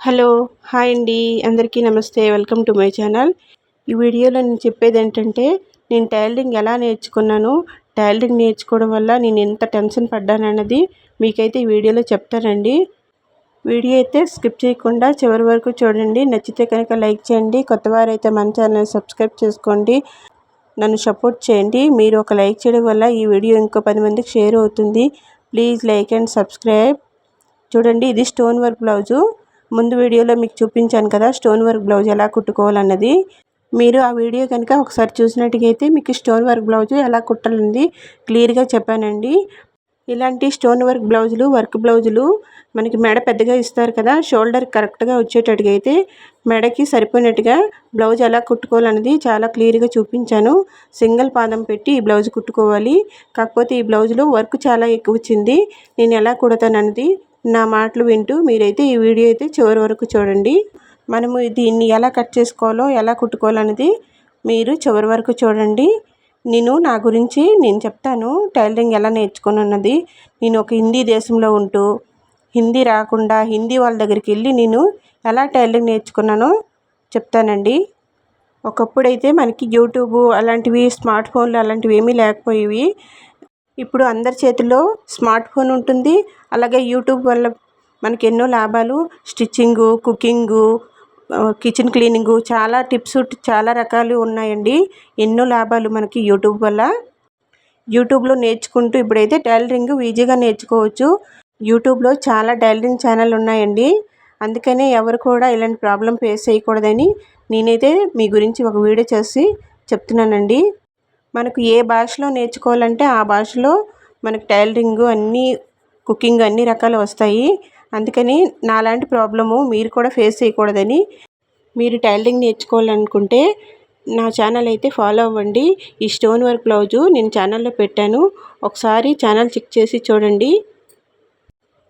Hello hi అండి. అందరికీ నమస్తే. Welcome to my channel. ఈ వీడియోలో నేను చెప్పేది ఏంటంటే నేను టైలరింగ్ ఎలా నేర్చుకున్నాను టైలరింగ్ నేర్చుకోవడం వల్ల నేను ఎంత టెన్షన్ పడ్డానన్నది మీకైతే ఈ వీడియోలో చెప్తానండి. వీడియో అయితే స్కిప్ చేయకుండా చివరి వరకు చూడండి. నచ్చితే కనుక లైక్ చేయండి. కొత్త వారైతే మన ఛానల్ సబ్స్క్రైబ్ చేసుకోండి. నన్ను సపోర్ట్ చేయండి. మీరు ఒక లైక్ చేయడం వల్ల ఈ వీడియో ఇంకో పది మందికి షేర్ అవుతుంది. Please like and subscribe. చూడండి ఇది స్టోన్ వర్క్ బ్లౌజు. ముందు వీడియోలో మీకు చూపించాను కదా స్టోన్ వర్క్ బ్లౌజ్ ఎలా కుట్టుకోవాలన్నది. మీరు ఆ వీడియో కనుక ఒకసారి చూసినట్టుగైతే మీకు స్టోన్ వర్క్ బ్లౌజ్ ఎలా కుట్టాలన్నది క్లియర్గా చెప్పానండి. ఇలాంటి స్టోన్ వర్క్ బ్లౌజులు వర్క్ బ్లౌజులు మనకి మెడ పెద్దగా ఇస్తారు కదా షోల్డర్ కరెక్ట్గా వచ్చేటట్టుగా అయితే మెడకి సరిపోయినట్టుగా బ్లౌజ్ ఎలా కుట్టుకోవాలన్నది చాలా క్లియర్గా చూపించాను. సింగిల్ పాదం పెట్టి ఈ బ్లౌజ్ కుట్టుకోవాలి. కాకపోతే ఈ బ్లౌజ్లో వర్క్ చాలా ఎక్కువ వచ్చింది. నేను ఎలా కుడతానన్నది నా మాటలు వింటూ మీరైతే ఈ వీడియో అయితే చివరి వరకు చూడండి. మనము దీన్ని ఎలా కట్ చేసుకోవాలో ఎలా కుట్టుకోవాలనేది మీరు చివరి వరకు చూడండి. నేను నా గురించి నేను చెప్తాను. టైలరింగ్ ఎలా నేర్చుకుని ఉన్నది? నేను ఒక హిందీ దేశంలో ఉంటూ హిందీ రాకుండా హిందీ వాళ్ళ దగ్గరికి వెళ్ళి నేను ఎలా టైలరింగ్ నేర్చుకున్నానో చెప్తానండి. ఒకప్పుడైతే మనకి యూట్యూబ్ అలాంటివి స్మార్ట్ ఫోన్లు అలాంటివి ఏమీ లేకపోయేవి. ఇప్పుడు అందరి చేతిలో స్మార్ట్ ఫోన్ ఉంటుంది. అలాగే యూట్యూబ్ వల్ల మనకి ఎన్నో లాభాలు. స్టిచ్చింగు కుకింగు కిచెన్ క్లీనింగు చాలా టిప్స్ చాలా రకాలు ఉన్నాయండి. ఎన్నో లాభాలు మనకి యూట్యూబ్ వల్ల. యూట్యూబ్లో నేర్చుకుంటూ ఇప్పుడైతే టైలరింగ్ ఈజీగా నేర్చుకోవచ్చు. యూట్యూబ్లో చాలా టైలరింగ్ ఛానల్ ఉన్నాయండి. అందుకనే ఎవరు కూడా ఇలాంటి ప్రాబ్లం ఫేస్ చేయకూడదని నేనైతే మీ గురించి ఒక వీడియో చేసి చెప్తున్నానండి. మనకు ఏ భాషలో నేర్చుకోవాలంటే ఆ భాషలో మనకు టైలరింగ్ అన్నీ కుకింగ్ అన్ని రకాలు వస్తాయి. అందుకని నాలాంటి ప్రాబ్లము మీరు కూడా ఫేస్ చేయకూడదని మీరు టైలరింగ్ నేర్చుకోవాలనుకుంటే నా ఛానల్ అయితే ఫాలో అవ్వండి. ఈ స్టోన్ వర్క్ బ్లౌజు నేను ఛానల్లో పెట్టాను. ఒకసారి ఛానల్ చెక్ చేసి చూడండి.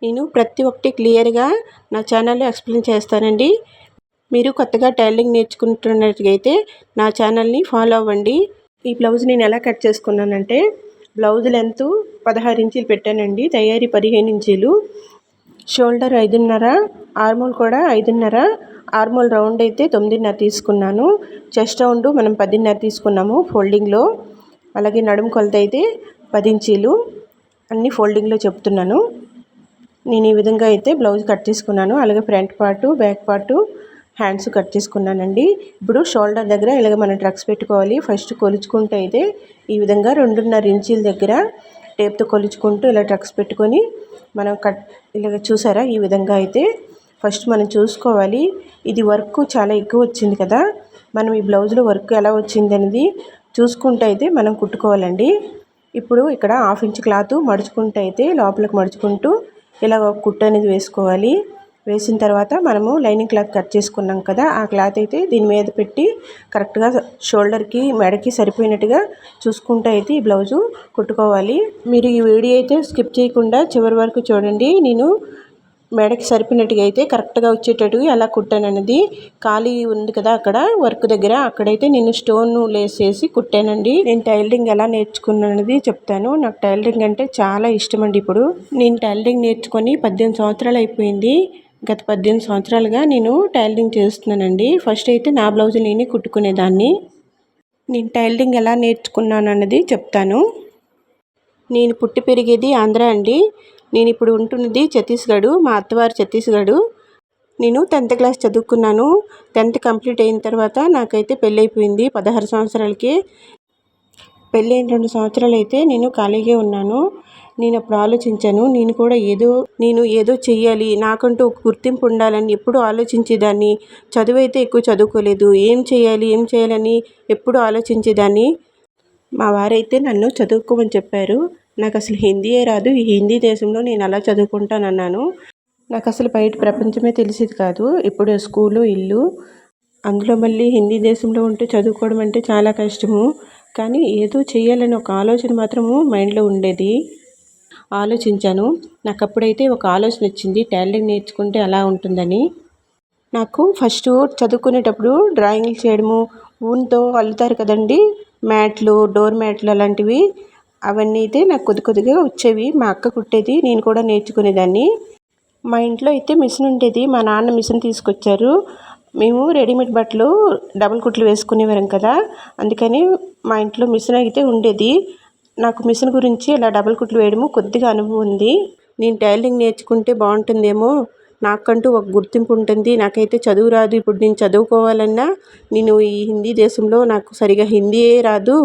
నేను ప్రతి ఒక్కటి క్లియర్గా నా ఛానల్లో ఎక్స్ప్లెయిన్ చేస్తానండి. మీరు కొత్తగా టైలరింగ్ నేర్చుకుంటున్నట్టుగైతే నా ఛానల్ని ఫాలో అవ్వండి. ఈ బ్లౌజ్ నేను ఎలా కట్ చేసుకున్నానంటే బ్లౌజ్ లెంత్ పదహారు ఇంచీలు పెట్టానండి. తయారీ పదిహేను ఇంచీలు. షోల్డర్ ఐదున్నర ఆర్మోల్ కూడా ఐదున్నర ఆర్మోల్ రౌండ్ అయితే తొమ్మిదిన్నర తీసుకున్నాను. చెస్ట్ రౌండ్ మనం పదిన్నర తీసుకున్నాము ఫోల్డింగ్లో. అలాగే నడుము కొలత అయితే పది ఇంచీలు. అన్నీ ఫోల్డింగ్లో చెప్తున్నాను. నేను ఈ విధంగా అయితే బ్లౌజ్ కట్ చేసుకున్నాను. అలాగే front part back part hands cut చేసుకున్నానండి. ఇప్పుడు షోల్డర్ దగ్గర ఇలాగ మనం డ్రగ్స్ పెట్టుకోవాలి. ఫస్ట్ కొలుచుకుంటే అయితే ఈ విధంగా రెండున్నర ఇంచీల దగ్గర టేప్తో కొలుచుకుంటూ ఇలా డ్రగ్స్ పెట్టుకొని మనం కట్ ఇలాగ చూసారా? ఈ విధంగా అయితే ఫస్ట్ మనం చూసుకోవాలి. ఇది వర్క్ చాలా ఎక్కువ వచ్చింది కదా. మనం ఈ బ్లౌజ్లో వర్క్ ఎలా వచ్చింది అనేది చూసుకుంటే అయితే మనం కుట్టుకోవాలండి. ఇప్పుడు ఇక్కడ హాఫ్ ఇంచ్ క్లాత్ మడుచుకుంటే అయితే లోపలికి మడుచుకుంటూ ఇలా కుట్టు అనేది వేసుకోవాలి. వేసిన తర్వాత మనము లైనింగ్ క్లాత్ కట్ చేసుకున్నాం కదా ఆ క్లాత్ అయితే దీని మీద పెట్టి కరెక్ట్గా షోల్డర్కి మెడకి సరిపోయినట్టుగా చూసుకుంటూ అయితే ఈ బ్లౌజు కుట్టుకోవాలి. మీరు ఈ వీడియో అయితే స్కిప్ చేయకుండా చివరి వరకు చూడండి. నేను మెడకి సరిపోయినట్టుగా అయితే కరెక్ట్గా వచ్చేటట్టు ఎలా కుట్టానన్నది ఖాళీ ఉంది కదా అక్కడ వర్క్ దగ్గర. అక్కడైతే నేను స్టోన్ లేసేసి కుట్టానండి. నేను టైలరింగ్ ఎలా నేర్చుకున్నది చెప్తాను. నాకు టైలరింగ్ అంటే చాలా ఇష్టం అండి ఇప్పుడు. నేను టైలరింగ్ నేర్చుకొని పద్దెనిమిది సంవత్సరాలు అయిపోయింది. గత పద్దెనిమిది సంవత్సరాలుగా నేను టైలరింగ్ చేస్తున్నానండి. ఫస్ట్ అయితే నా బ్లౌజులు నేనే కుట్టుకునేదాన్ని. నేను టైలరింగ్ ఎలా నేర్చుకున్నాను అన్నది చెప్తాను. నేను పుట్టి పెరిగేది ఆంధ్ర అండి. నేను ఇప్పుడు ఉంటున్నది ఛత్తీస్గఢ్ మా అత్తవారు ఛత్తీస్గఢ్. నేను టెన్త్ క్లాస్ చదువుకున్నాను. టెన్త్ కంప్లీట్ అయిన తర్వాత నాకైతే పెళ్ళి అయిపోయింది పదహారు సంవత్సరాలకి. పెళ్ళి అయిన రెండు సంవత్సరాలు అయితే నేను ఖాళీగా ఉన్నాను. నేను అప్పుడు ఆలోచించాను నేను కూడా ఏదో నేను ఏదో చెయ్యాలి. నాకంటూ ఒక గుర్తింపు ఉండాలని ఎప్పుడూ ఆలోచించేదాన్ని. చదువు అయితే ఎక్కువ చదువుకోలేదు. ఏం చేయాలి ఏం చేయాలని ఎప్పుడూ ఆలోచించేదాన్ని. మా వారైతే నన్ను చదువుకోమని చెప్పారు. నాకు అసలు హిందీయే రాదు. ఈ హిందీ దేశంలో నేను అలా చదువుకుంటానన్నాను. నాకు అసలు బయట ప్రపంచమే తెలిసేది కాదు. ఇప్పుడు స్కూలు ఇల్లు అందులో మళ్ళీ హిందీ దేశంలో ఉంటే చదువుకోవడం అంటే చాలా కష్టము. కానీ ఏదో చేయాలని ఒక ఆలోచన మాత్రము మైండ్లో ఉండేది. ఆలోచించాను. నాకు అప్పుడైతే ఒక ఆలోచన వచ్చింది. టైలరింగ్ నేర్చుకుంటే అలా ఉంటుందని. నాకు ఫస్ట్ చదువుకునేటప్పుడు డ్రాయింగ్లు చేయడము ఊన్తో అల్లుతారు కదండి. మ్యాట్లు డోర్ మ్యాట్లు అలాంటివి. అవన్నీ అయితే నాకు కొద్ది కొద్దిగా వచ్చేవి. మా అక్క కుట్టేది నేను కూడా నేర్చుకునేదాన్ని. మా ఇంట్లో అయితే మిషన్ ఉండేది. మా నాన్న మిషన్ తీసుకొచ్చారు. మేము రెడీమేడ్ బట్టలు డబుల్ కుట్లు వేసుకునేవారం కదా. అందుకని మా ఇంట్లో మిషన్ అయితే ఉండేది. నాకు మిషన్ గురించి ఇలా డబల్ కుట్లు వేయడము కొద్దిగా అనుభవం ఉంది. నేను టైలరింగ్ నేర్చుకుంటే బాగుంటుందేమో నాకంటూ ఒక గుర్తింపు ఉంటుంది. నాకైతే చదువు రాదు. ఇప్పుడు నేను చదువుకోవాలన్నా నేను ఈ హిందీ దేశంలో నాకు సరిగా హిందీయే రాదు.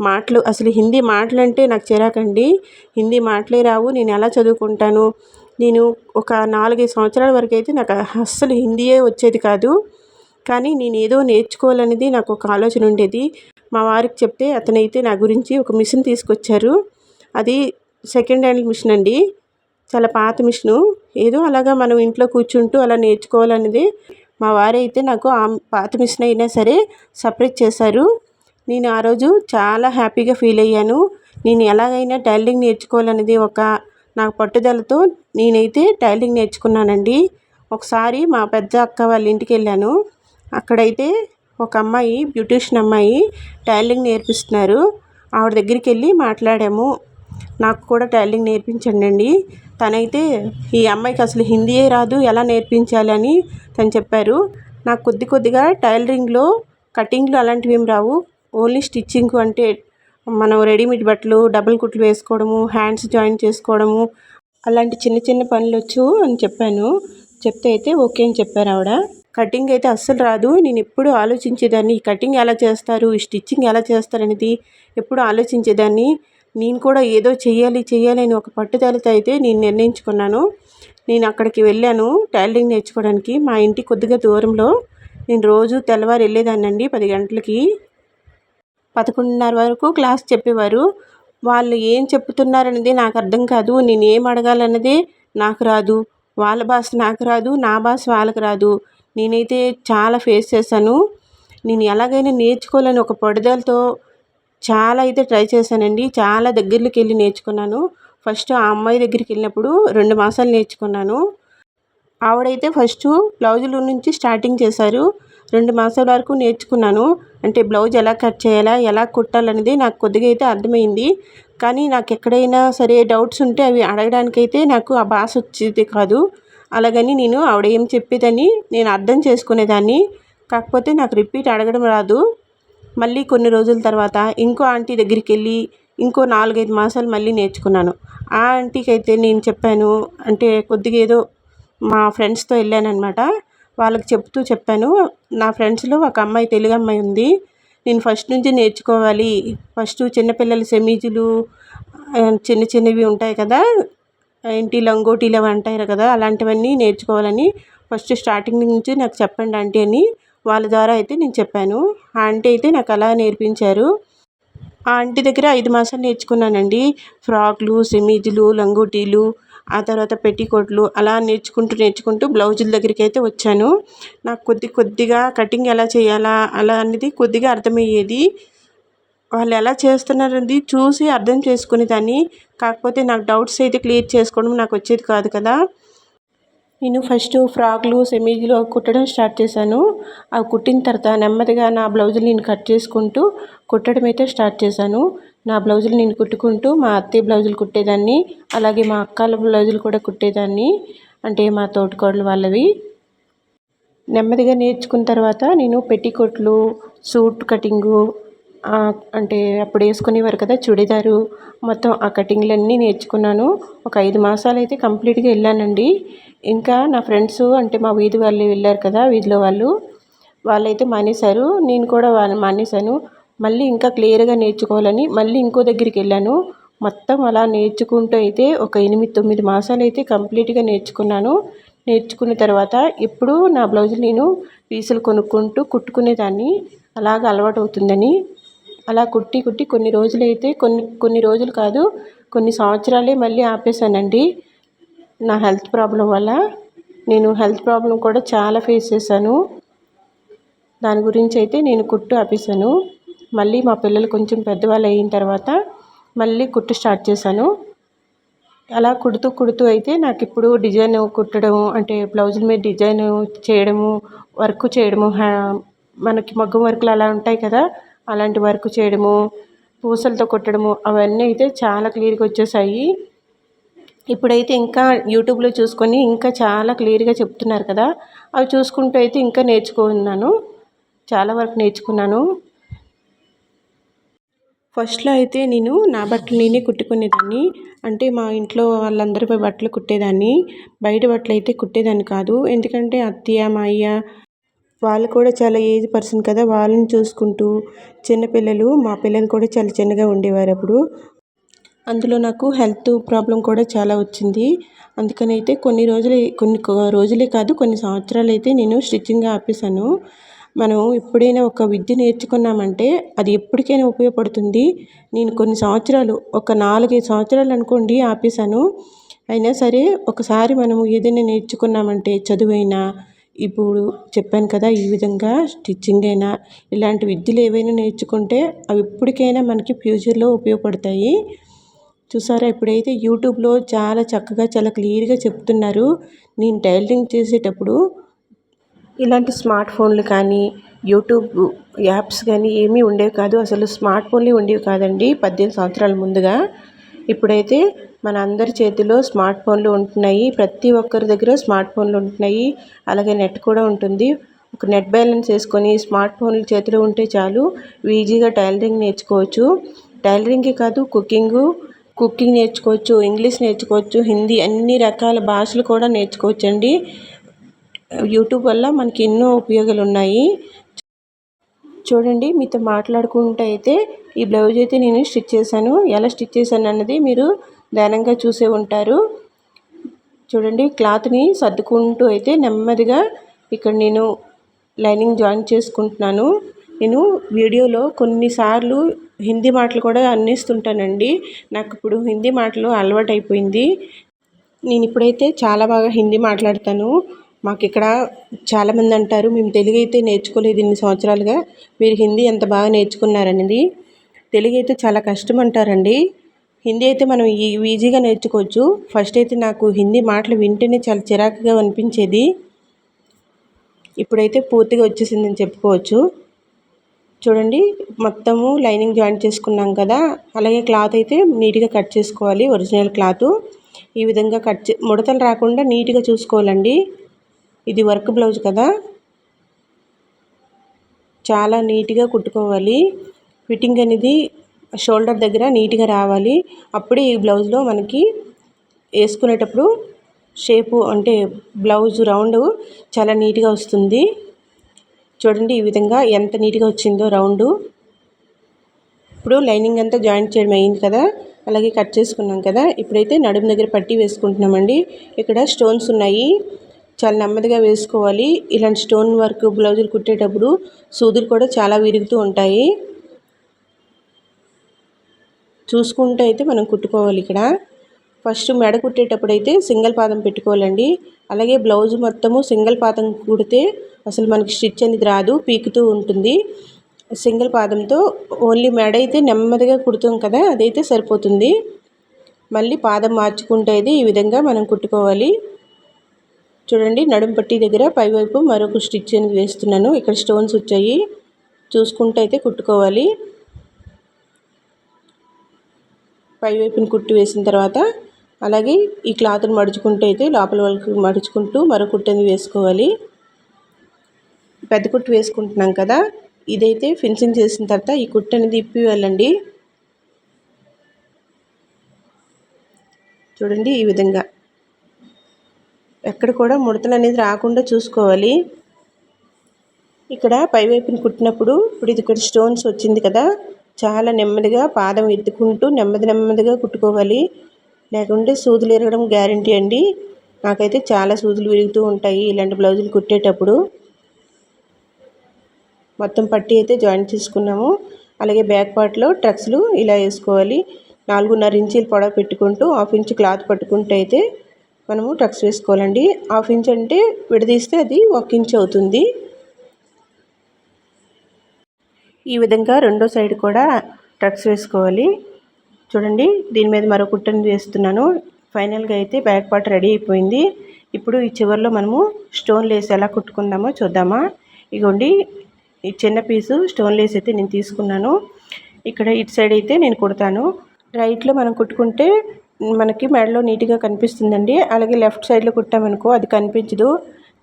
మాటలు అసలు హిందీ మాటలు అంటే నాకు చిరాకండి హిందీ మాటలే రావు. నేను ఎలా చదువుకుంటాను? నేను ఒక నాలుగైదు సంవత్సరాల వరకు అయితే నాకు అస్సలు హిందీయే వచ్చేది కాదు. కానీ నేను ఏదో నేర్చుకోవాలనేది నాకు ఒక ఆలోచన ఉండేది. మా వారికి చెప్తే అతనైతే నా గురించి ఒక మిషన్ తీసుకొచ్చారు. అది సెకండ్ హ్యాండ్ మిషన్ అండి. చాలా పాత మిషను. ఏదో అలాగా మనం ఇంట్లో కూర్చుంటూ అలా నేర్చుకోవాలనేది మా వారైతే నాకు ఆ పాత మిషన్ అయినా సరే సపరేట్ చేశారు. నేను ఆ రోజు చాలా హ్యాపీగా ఫీల్ అయ్యాను. నేను ఎలాగైనా టైలరింగ్ నేర్చుకోవాలనేది ఒక నా పట్టుదలతో నేనైతే టైలరింగ్ నేర్చుకున్నానండి. ఒకసారి మా పెద్ద అక్క వాళ్ళ ఇంటికి వెళ్ళాను. అక్కడైతే ఒక అమ్మాయి బ్యూటీషియన్ అమ్మాయి టైలరింగ్ నేర్పిస్తున్నారు. ఆవిడ దగ్గరికి వెళ్ళి మాట్లాడాము. నాకు కూడా టైలరింగ్ నేర్పించండి అండి. తనైతే ఈ అమ్మాయికి అసలు హిందీయే రాదు ఎలా నేర్పించాలి అని తను చెప్పారు. నాకు కొద్ది కొద్దిగా టైలరింగ్లో కటింగ్లు అలాంటివి ఏం రావు. ఓన్లీ స్టిచ్చింగ్ అంటే మనం రెడీమేడ్ బట్టలు డబుల్ కుట్లు వేసుకోవడము హ్యాండ్స్ జాయిన్ చేసుకోవడము అలాంటి చిన్న చిన్న పనులు వచ్చు అని చెప్పాను. చెప్తే అయితే ఓకే అని చెప్పారు ఆవిడ. కటింగ్ అయితే అస్సలు రాదు. నేను ఎప్పుడు ఆలోచించేదాన్ని ఈ కటింగ్ ఎలా చేస్తారు ఈ స్టిచ్చింగ్ ఎలా చేస్తారు అనేది ఎప్పుడు ఆలోచించేదాన్ని. నేను కూడా ఏదో చేయాలి చేయాలి అని ఒక పట్టుదలతో అయితే నేను నిర్ణయించుకున్నాను. నేను అక్కడికి వెళ్ళాను టైలరింగ్ నేర్చుకోవడానికి. మా ఇంటి కొద్దిగా దూరంలో నేను రోజు తెల్లవారు వెళ్ళేదాన్ని అండి పది గంటలకి. పదకొండున్నర వరకు క్లాస్ చెప్పేవారు. వాళ్ళు ఏం చెప్తున్నారనేది నాకు అర్థం కాదు. నేను ఏం అడగాలన్నదే నాకు రాదు. వాళ్ళ భాష నాకు రాదు నా భాష వాళ్ళకి రాదు. నేనైతే చాలా ఫేస్ చేశాను. నేను ఎలాగైనా నేర్చుకోవాలని ఒక పట్టుదలతో చాలా అయితే ట్రై చేశానండి. చాలా దగ్గరలోకి వెళ్ళి నేర్చుకున్నాను. ఫస్ట్ ఆ అమ్మాయి దగ్గరికి వెళ్ళినప్పుడు రెండు మాసాలు నేర్చుకున్నాను. ఆవిడైతే ఫస్ట్ బ్లౌజుల నుంచి స్టార్టింగ్ చేశారు. రెండు మాసాల వరకు నేర్చుకున్నాను. అంటే బ్లౌజ్ ఎలా కట్ చేయాలా ఎలా కుట్టాలనేది నాకు కొద్దిగా అయితే అర్థమైంది. కానీ నాకు ఎక్కడైనా సరే డౌట్స్ ఉంటే అవి అడగడానికైతే నాకు ఆ భాష వచ్చేది కాదు. అలాగని నేను ఆవిడ ఏం చెప్పేదని నేను అర్థం చేసుకునేదాన్ని. కాకపోతే నాకు రిపీట్ అడగడం రాదు. మళ్ళీ కొన్ని రోజుల తర్వాత ఇంకో ఆంటీ దగ్గరికి వెళ్ళి ఇంకో నాలుగైదు మాసాలు మళ్ళీ నేర్చుకున్నాను. ఆ ఆంటీకి అయితే నేను చెప్పాను అంటే కొద్దిగా ఏదో మా ఫ్రెండ్స్తో వెళ్ళానమాట వాళ్ళకి చెప్తూ చెప్పాను నా ఫ్రెండ్స్లో ఒక అమ్మాయి తెలుగు అమ్మాయి ఉంది. నేను ఫస్ట్ నుంచి నేర్చుకోవాలి. ఫస్ట్ చిన్నపిల్లల సెమీజులు చిన్న చిన్నవి ఉంటాయి కదా ఏంటి లంగోటీలు అవి అంటారు కదా అలాంటివన్నీ నేర్చుకోవాలని ఫస్ట్ స్టార్టింగ్ నుంచి నాకు చెప్పండి ఆంటీ అని వాళ్ళ ద్వారా అయితే నేను చెప్పాను. ఆ ఆంటీ అయితే నాకు అలా నేర్పించారు. ఆ ఆంటీ దగ్గర ఐదు మాసాలు నేర్చుకున్నానండి. ఫ్రాక్లు సెమీజులు లంగోటీలు ఆ తర్వాత పెట్టికోట్లు అలా నేర్చుకుంటూ నేర్చుకుంటూ బ్లౌజుల దగ్గరికి అయితే వచ్చాను. నాకు కొద్ది కొద్దిగా కటింగ్ ఎలా చేయాలా అలా అనేది కొద్దిగా అర్థమయ్యేది. వాళ్ళు ఎలా చేస్తున్నారనేది చూసి అర్థం చేసుకునేదాన్ని కాకపోతే నాకు డౌట్స్ అయితే క్లియర్ చేసుకోవడం నాకు వచ్చేది కాదు కదా. నేను ఫస్ట్ ఫ్రాక్లు సెమీజులు కుట్టడం స్టార్ట్ చేశాను. అవి కుట్టిన తర్వాత నెమ్మదిగా నా బ్లౌజులు నేను కట్ చేసుకుంటూ కుట్టడం అయితే స్టార్ట్ చేశాను. నా బ్లౌజులు నేను కుట్టుకుంటూ మా అత్తయ్య బ్లౌజులు కుట్టేదాన్ని. అలాగే మా అక్కల బ్లౌజులు కూడా కుట్టేదాన్ని. అంటే మా తోటికోడలు వాళ్ళవి. నెమ్మదిగా నేర్చుకున్న తర్వాత నేను పెట్టికోట్లు సూట్ కటింగు అంటే అప్పుడు వేసుకునేవారు కదా చుడిదారు మొత్తం ఆ కటింగ్లన్నీ నేర్చుకున్నాను. ఒక ఐదు మాసాలు అయితే కంప్లీట్గా వెళ్ళానండి. ఇంకా నా ఫ్రెండ్స్ అంటే మా వీధి వాళ్ళు వెళ్ళారు కదా వీధిలో వాళ్ళు వాళ్ళైతే మానేశారు. నేను కూడా వాళ్ళు మానేశాను. మళ్ళీ ఇంకా క్లియర్గా నేర్చుకోవాలని మళ్ళీ ఇంకో దగ్గరికి వెళ్ళాను. మొత్తం అలా నేర్చుకుంటూ అయితే ఒక ఎనిమిది తొమ్మిది మాసాలు అయితే కంప్లీట్గా నేర్చుకున్నాను. నేర్చుకున్న తర్వాత ఇప్పుడు నా బ్లౌజులు నేను పీసులు కొనుక్కుంటూ కుట్టుకునేదాన్ని. అలాగ అలవాటు అవుతుందని అలా కుట్టి కుట్టి కొన్ని రోజులు అయితే కొన్ని కొన్ని రోజులు కాదు కొన్ని సంవత్సరాలే మళ్ళీ ఆపేసానండి నా హెల్త్ ప్రాబ్లం వల్ల. నేను హెల్త్ ప్రాబ్లం కూడా చాలా ఫేస్ చేశాను. దాని గురించి అయితే నేను కుట్టు ఆపేసాను మళ్ళీ మా పిల్లలు కొంచెం పెద్దవాళ్ళు అయిన తర్వాత మళ్ళీ కుట్టు స్టార్ట్ చేశాను. అలా కుడుతూ కుడుతూ అయితే నాకు ఇప్పుడు డిజైన్ కుట్టడం అంటే బ్లౌజుల మీద డిజైన్ చేయడము వర్క్ చేయడము మనకి మగ్గం వర్క్లు అలా ఉంటాయి కదా అలాంటి వర్క్ చేయడము పూసలతో కొట్టడము అవన్నీ అయితే చాలా క్లియర్గా వచ్చేసాయి. ఇప్పుడైతే ఇంకా యూట్యూబ్లో చూసుకొని ఇంకా చాలా క్లియర్గా చెప్తున్నారు కదా అవి చూసుకుంటూ అయితే ఇంకా నేర్చుకున్నాను. చాలా వరకు నేర్చుకున్నాను. ఫస్ట్లో అయితే నేను నా బట్టలు నేనే కుట్టుకునేదాన్ని. అంటే మా ఇంట్లో వాళ్ళందరిపై బట్టలు కుట్టేదాన్ని. బయట బట్టలు అయితే కుట్టేదాన్ని కాదు. ఎందుకంటే అత్తయ్య మా అయ్య వాళ్ళు కూడా చాలా ఏజ్ పర్సన్ కదా వాళ్ళని చూసుకుంటూ చిన్నపిల్లలు మా పిల్లలు కూడా చాలా చిన్నగా ఉండేవారు అప్పుడు. అందులో నాకు హెల్త్ ప్రాబ్లం కూడా చాలా వచ్చింది. అందుకని అయితే కొన్ని రోజులు కొన్ని రోజులే కాదు కొన్ని సంవత్సరాలు అయితే నేను స్టిచ్చింగ్ ఆపేసాను మనం ఎప్పుడైనా ఒక విద్య నేర్చుకున్నామంటే అది ఎప్పటికైనా ఉపయోగపడుతుంది. నేను కొన్ని సంవత్సరాలు ఒక నాలుగైదు సంవత్సరాలు అనుకోండి ఆపేసాను అయినా సరే ఒకసారి మనము ఏదైనా నేర్చుకున్నామంటే చదువైనా ఇప్పుడు చెప్పాను కదా ఈ విధంగా స్టిచ్చింగ్ అయినా ఇలాంటి విద్యలు ఏవైనా నేర్చుకుంటే అవి ఎప్పటికైనా మనకి ఫ్యూచర్లో ఉపయోగపడతాయి. చూసారా ఇప్పుడైతే యూట్యూబ్లో చాలా చక్కగా చాలా క్లియర్గా చెప్తున్నారు. నేను టైలరింగ్ చేసేటప్పుడు ఇలాంటి స్మార్ట్ ఫోన్లు కానీ యూట్యూబ్ యాప్స్ కానీ ఏమీ ఉండేవి కాదు. అసలు స్మార్ట్ ఫోన్లే ఉండేవి కాదండి పద్దెనిమిది సంవత్సరాల ముందుగా. ఇప్పుడైతే మన అందరి చేతిలో స్మార్ట్ ఫోన్లు ఉంటున్నాయి. ప్రతి ఒక్కరి దగ్గర స్మార్ట్ ఫోన్లు ఉంటున్నాయి. అలాగే నెట్ కూడా ఉంటుంది. ఒక నెట్ బ్యాలెన్స్ వేసుకొని స్మార్ట్ ఫోన్లు చేతిలో ఉంటే చాలు ఈజీగా టైలరింగ్ నేర్చుకోవచ్చు. టైలరింగే కాదు కుకింగు కుకింగ్ నేర్చుకోవచ్చు ఇంగ్లీష్ నేర్చుకోవచ్చు హిందీ అన్ని రకాల భాషలు కూడా నేర్చుకోవచ్చు అండి యూట్యూబ్ వల్ల మనకి ఎన్నో ఉపయోగాలు ఉన్నాయి చూడండి మీతో మాట్లాడుకుంటే అయితే ఈ బ్లౌజ్ అయితే నేను స్టిచ్ చేశాను. ఎలా స్టిచ్ చేశాను అన్నది మీరు ధ్యానంగా చూసే ఉంటారు. చూడండి క్లాత్ని సర్దుకుంటూ అయితే నెమ్మదిగా ఇక్కడ నేను లైనింగ్ జాయిన్ చేసుకుంటున్నాను. నేను వీడియోలో కొన్నిసార్లు హిందీ మాటలు కూడా అందిస్తుంటానండి నాకు ఇప్పుడు హిందీ మాటలు అలవాటు అయిపోయింది నేను ఇప్పుడైతే చాలా బాగా హిందీ మాట్లాడతాను. మాకు ఇక్కడ చాలామంది అంటారు మేము తెలుగు అయితే నేర్చుకోలేదు ఇన్ని సంవత్సరాలుగా. మీరు హిందీ ఎంత బాగా నేర్చుకున్నారనేది. తెలుగు అయితే చాలా కష్టం అంటారండి. హిందీ అయితే మనం ఈజీగా నేర్చుకోవచ్చు. ఫస్ట్ అయితే నాకు హిందీ మాటలు వింటేనే చాలా చిరాకుగా అనిపించేది. ఇప్పుడైతే పూర్తిగా వచ్చేసిందని చెప్పుకోవచ్చు. చూడండి మొత్తము లైనింగ్ జాయింట్ చేసుకున్నాం కదా. అలాగే క్లాత్ అయితే నీట్గా కట్ చేసుకోవాలి ఒరిజినల్ క్లాత్. ఈ విధంగా కట్ ముడతలు రాకుండా నీట్గా చూసుకోవాలండి. ఇది వర్క్ బ్లౌజ్ కదా. చాలా నీట్గా కుట్టుకోవాలి. ఫిట్టింగ్ అనేది షోల్డర్ దగ్గర నీట్గా రావాలి. అప్పుడే ఈ బ్లౌజ్లో మనకి వేసుకునేటప్పుడు షేపు అంటే బ్లౌజ్ రౌండ్ చాలా నీట్గా వస్తుంది. చూడండి ఈ విధంగా ఎంత నీట్గా వచ్చిందో రౌండు. ఇప్పుడు లైనింగ్ అంతా జాయింట్ చేయడం అయింది కదా. అలాగే కట్ చేసుకున్నాం కదా. ఇప్పుడైతే నడుము దగ్గర పట్టి వేసుకుంటున్నామండి. ఇక్కడ స్టోన్స్ ఉన్నాయి. చాలా నెమ్మదిగా వేసుకోవాలి. ఇలాంటి స్టోన్ వర్క్ బ్లౌజులు కుట్టేటప్పుడు సూదులు కూడా చాలా విరుగుతూ ఉంటాయి. చూసుకుంటూ అయితే మనం కుట్టుకోవాలి ఇక్కడ. ఫస్ట్ మెడ కుట్టేటప్పుడు అయితే సింగిల్ పాదం పెట్టుకోవాలండి. అలాగే బ్లౌజ్ మొత్తము సింగిల్ పాదం కుడితే అసలు మనకి స్టిచ్ అనేది రాదు పీకుతూ ఉంటుంది. సింగిల్ పాదంతో ఓన్లీ మెడ అయితే నెమ్మదిగా కుడుతాం కదా అదైతే సరిపోతుంది. మళ్ళీ పాదం మార్చుకుంటే ఈ విధంగా మనం కుట్టుకోవాలి. చూడండి నడుము పట్టి దగ్గర పైవైపు మరొక స్టిచ్ అనేది వేస్తున్నాను. ఇక్కడ స్టోన్స్ వచ్చాయి. చూసుకుంటూ అయితే కుట్టుకోవాలి. పైవైపుని కుట్టి వేసిన తర్వాత అలాగే ఈ క్లాత్ని మడుచుకుంటూ అయితే లోపల వాళ్ళకి మడుచుకుంటూ మరో కుట్టని వేసుకోవాలి. పెద్ద కుట్టు వేసుకుంటున్నాం కదా ఇదైతే ఫినిషింగ్ చేసిన తర్వాత ఈ కుట్టు అనేది ఇప్పి వెళ్ళండి. చూడండి ఈ విధంగా. ఎక్కడ కూడా ముడతలు అనేది రాకుండా చూసుకోవాలి. ఇక్కడ పైవైపుని కుట్టినప్పుడు ఇప్పుడు ఇది ఇక్కడ స్టోన్స్ వచ్చింది కదా చాలా నెమ్మదిగా పాదం ఎత్తుకుంటూ నెమ్మది నెమ్మదిగా కుట్టుకోవాలి. లేకుంటే సూదులు ఎరగడం గ్యారంటీ అండి. నాకైతే చాలా సూదులు విరుగుతూ ఉంటాయి ఇలాంటి బ్లౌజులు కుట్టేటప్పుడు. మొత్తం పట్టి అయితే జాయిన్ చేసుకున్నాము. అలాగే బ్యాక్ పార్ట్లో ట్రక్స్లు ఇలా వేసుకోవాలి. నాలుగున్నర ఇంచీలు పొడవ పెట్టుకుంటూ హాఫ్ ఇంచ్ క్లాత్ పట్టుకుంటే అయితే మనము ట్రక్స్ వేసుకోవాలండి. హాఫ్ ఇంచ్ అంటే విడదీస్తే అది ఒక ఇంచ్ అవుతుంది. ఈ విధంగా రెండో సైడ్ కూడా టక్స్ వేసుకోవాలి. చూడండి దీని మీద మరో కుట్టను వేస్తున్నాను. ఫైనల్గా అయితే బ్యాక్ పార్ట్ రెడీ అయిపోయింది. ఇప్పుడు ఈ చివరిలో మనము స్టోన్ లేస్ ఎలా కుట్టుకుందామో చూద్దామా. ఇగోండి ఈ చిన్న పీసు స్టోన్ లేస్ అయితే నేను తీసుకున్నాను. ఇక్కడ ఇటు సైడ్ అయితే నేను కుడతాను. రైట్లో మనం కుట్టుకుంటే మనకి మెడలో నీట్గా కనిపిస్తుందండి. అలాగే లెఫ్ట్ సైడ్లో కుట్టామనుకో అది కనిపించదు.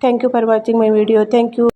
Thank you for watching my video. Thank you.